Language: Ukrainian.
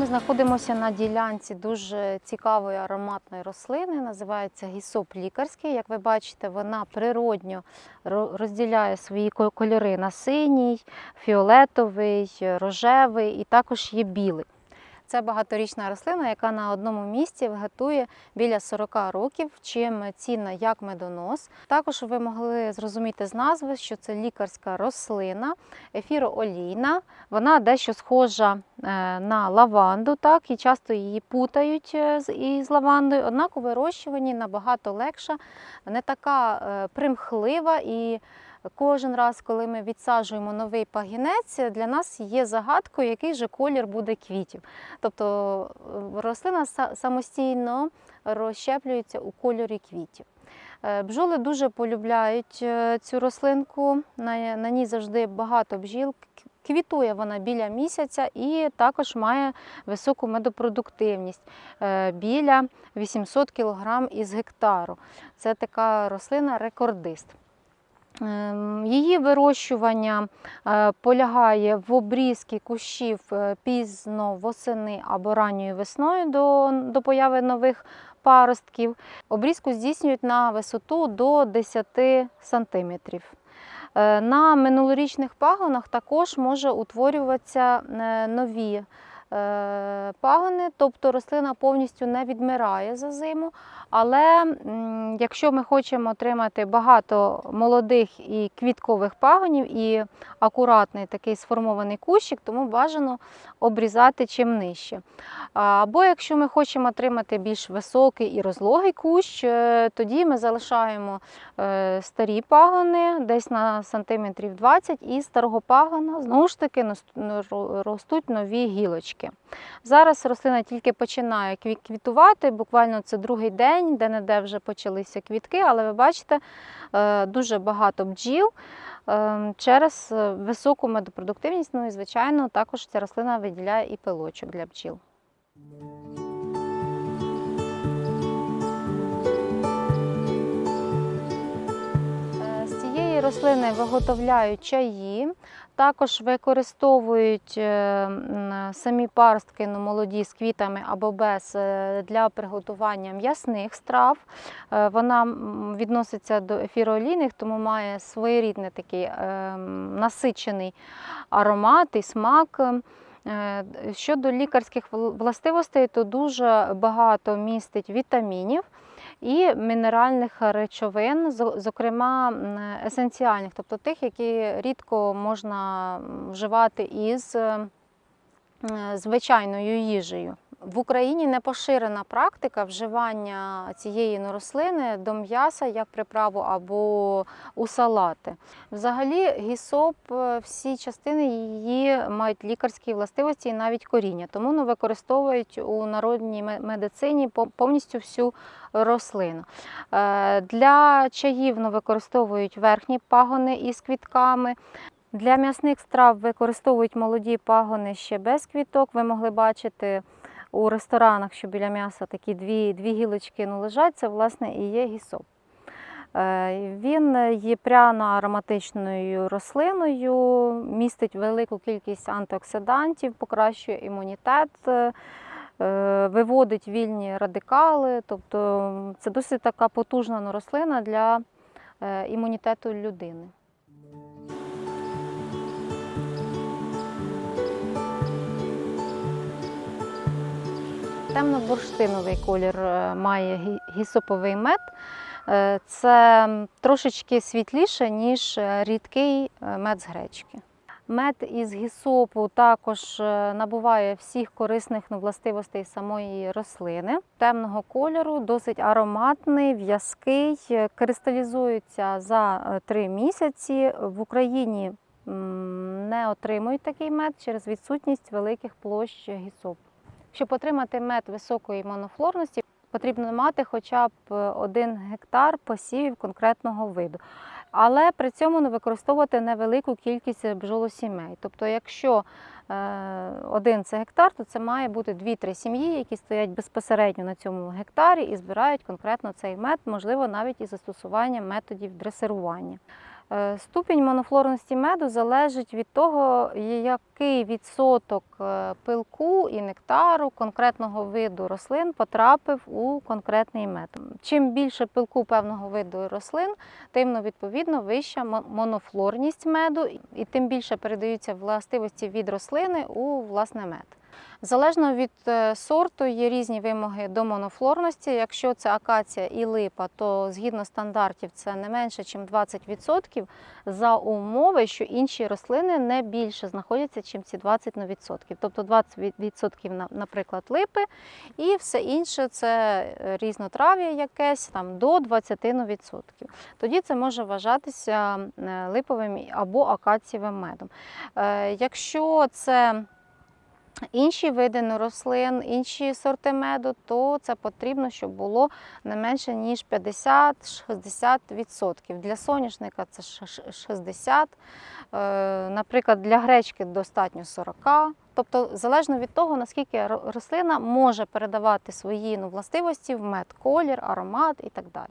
ми знаходимося на ділянці дуже цікавої ароматної рослини, називається гісоп лікарський. Як ви бачите, вона природньо розділяє свої кольори на синій, фіолетовий, рожевий і також є білий. Це багаторічна рослина, яка на одному місці вегетує біля 40 років, чим цінна як медонос. Також ви могли зрозуміти з назви, що це лікарська рослина, ефіроолійна. Вона дещо схожа е, на лаванду, так, і часто її путають е, із лавандою, однак у вирощуванні набагато легша, не така е, примхлива і Кожен раз, коли ми відсаджуємо новий пагінець, для нас є загадкою, який же колір буде квітів. Тобто е, рослина самостійно розщеплюється у кольорі квітів. Е, Бджоли дуже полюбляють е, цю рослинку, на, ній завжди багато бджіл. Квітує вона біля місяця і також має високу медопродуктивність біля 800 кг із гектару. Це така рослина рекордист. Ем, Її вирощування е, полягає в обрізці кущів е, пізно восени або ранньою весною до, до появи нових паростків. Обрізку здійснюють на висоту до 10 см. На минулорічних пагонах також може утворюватися е, нові е, пагони, тобто рослина повністю не відмирає за зиму. Але якщо ми хочемо отримати багато молодих і квіткових пагонів і акуратний такий сформований кущик, тому бажано обрізати чим нижче. Або якщо ми хочемо отримати більш високий і розлогий кущ, е, тоді ми залишаємо е, старі пагони десь на сантиметрів 20 і старого пагона знову ж таки ростуть нові гілочки. Зараз рослина тільки починає квітувати, буквально це другий день, де-не-де вже почалися квітки, але ви бачите е, дуже багато бджіл е, через е, високу медопродуктивність. Ну і звичайно, також ця рослина виділяє і пилочок для бджіл. Рослини виготовляють чаї, також використовують е, самі паростки ну, молоді з квітами або без е, для приготування м'ясних страв. Е, Вона відноситься до ефіроолійних, тому має своєрідний такий насичений аромат і смак. Щодо лікарських властивостей, то дуже багато містить вітамінів і мінеральних речовин, зокрема есенціальних, тобто тих, які рідко можна вживати із звичайною їжею. В Україні не поширена практика вживання цієї рослини до м'яса як приправу або у салати. Взагалі, гісоп, е, всі частини її мають лікарські властивості і навіть коріння, тому ну, використовують у народній медицині повністю всю рослину. Е, Для чаїв ну, використовують верхні пагони із квітками. Для м'ясних страв використовують молоді пагони ще без квіток. Ви могли бачити у ресторанах, що біля м'яса такі дві, дві гілочки ну, лежать, це власне і є гісоп. Е, Він є пряно-ароматичною рослиною, містить велику кількість антиоксидантів, покращує імунітет, е, е, виводить вільні радикали. Тобто це досить така потужна ну, рослина для імунітету людини. Темно-бурштиновий колір е, має гісоповий мед. Е, Це трошечки світліше, ніж е, рідкий мед з гречки. Мед із гісопу також набуває всіх корисних властивостей самої рослини. Темного кольору, досить ароматний, в'язкий, кристалізується за 3 місяці. В Україні не отримують такий мед через відсутність великих площ гісопу. Щоб отримати мед високої монофлорності, потрібно мати хоча б е, один гектар посівів конкретного виду. Але при цьому не використовувати невелику кількість бджолосімей. Тобто, якщо е, один це гектар, то це має бути 2-3 сім'ї, які стоять безпосередньо на цьому гектарі і збирають конкретно цей мед, можливо, навіть із застосуванням методів дресирування. Е, Ступінь монофлорності меду залежить від того, який відсоток е, пилку і нектару конкретного виду рослин потрапив у конкретний мед. Чим більше пилку певного виду рослин, тим ну, відповідно вища мо- монофлорність меду, і тим більше передаються властивості від рослини у власне мед. Залежно від е, сорту є різні вимоги до монофлорності. Якщо це акація і липа, то згідно стандартів це не менше, ніж 20% за умови, що інші рослини не більше знаходяться, ніж ці 20%. Тобто 20%, наприклад, липи, і все інше це е, різнотрав'я якесь там до 20%. Тоді це може вважатися е, липовим або акацієвим медом. Якщо це інші види рослин, інші сорти меду, то це потрібно, щоб було не менше ніж 50-60%. Для соняшника це ш- ш- 60%, е, наприклад, для гречки достатньо 40%. Тобто, залежно від того, наскільки рослина може передавати свої ну, властивості в мед, колір, аромат і так далі.